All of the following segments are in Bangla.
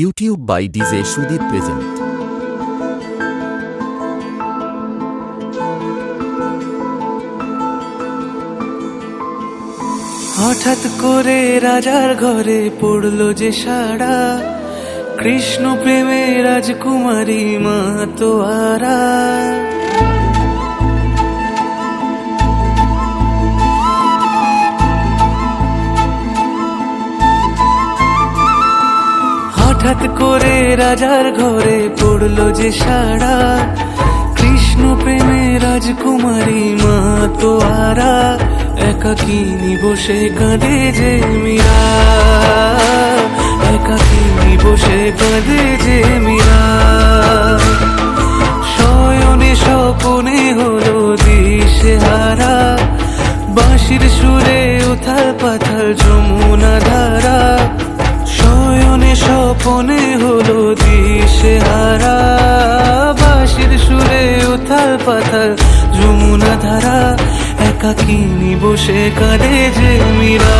YouTube by DJ Sudip present. হঠাৎ করে রাজার ঘরে পড়ল যে সাড়া, কৃষ্ণ প্রেমে রাজকুমারী মা তোয়ারা। হঠাৎ করে রাজার ঘরে পড়ল যে সাড়া। কৃষ্ণ প্রেমে রাজকুমারী মা তো তোয়ারা একাকিনী বসে কাঁদে যে মীরা? একাকিনী বসে কাঁদে যে মীরা? শয়নে স্বপনে হলো দিশে হারা। বাঁশির সুরে উথাল পাথাল যমুনা ধারা। শয়নে স্বপনে হলো দিশে হারা সুরে উথাল পাথাল, যমুনা ধারা একাকিনী বসে কাঁদে যে মীরা?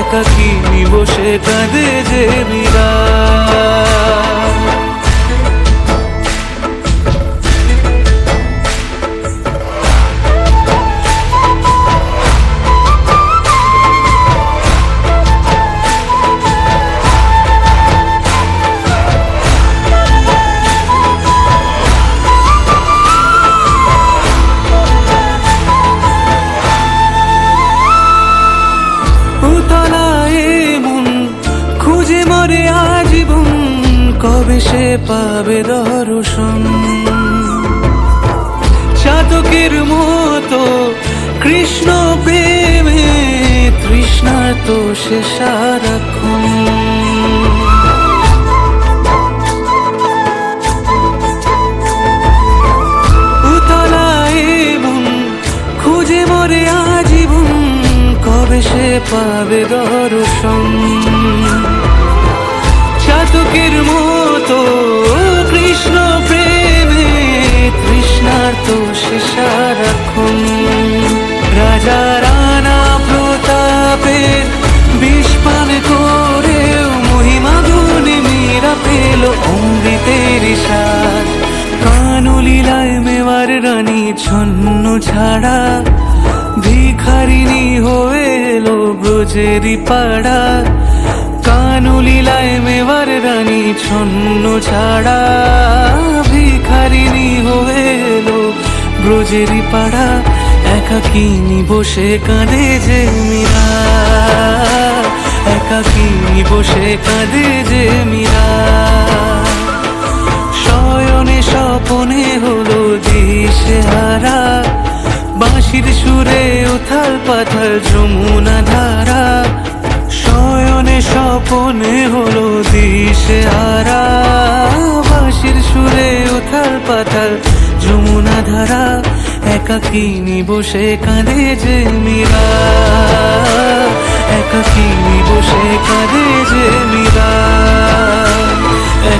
একাকিনী বসে কাঁদে যে মীরা? কবে সে পাবে দর্শন? চাতকের মতো কৃষ্ণ প্রেমে তৃষ্ণা তো সে সারাক্ষণ। খুঁজে মরে আজীবন কবে সে পাবে দর্শন? ছন্ন ছাড়া ভিখারিনী হয়ে এলো ব্রজেরি পাড়া কানুলীলায় মেওয়ার রানী ছন্ন ছাড়া ভিখারিনী হয়ে এলো ব্রজেরি পাড়া একাকিনী বসে কাঁদে যে মীরা? একাকিনী বসে কাঁদে যে মীরা? স্বপনে হলো দিশে হারা বাঁশির সুরে উথাল পাথাল যমুনা ধারা। শয়নে স্বপনে হলো দিশে হারা বাঁশির সুরে উথাল পাথাল যমুনা ধারা। একাকিনী বসে কাঁদে যে মীরা। একাকিনী বসে কাঁদে যে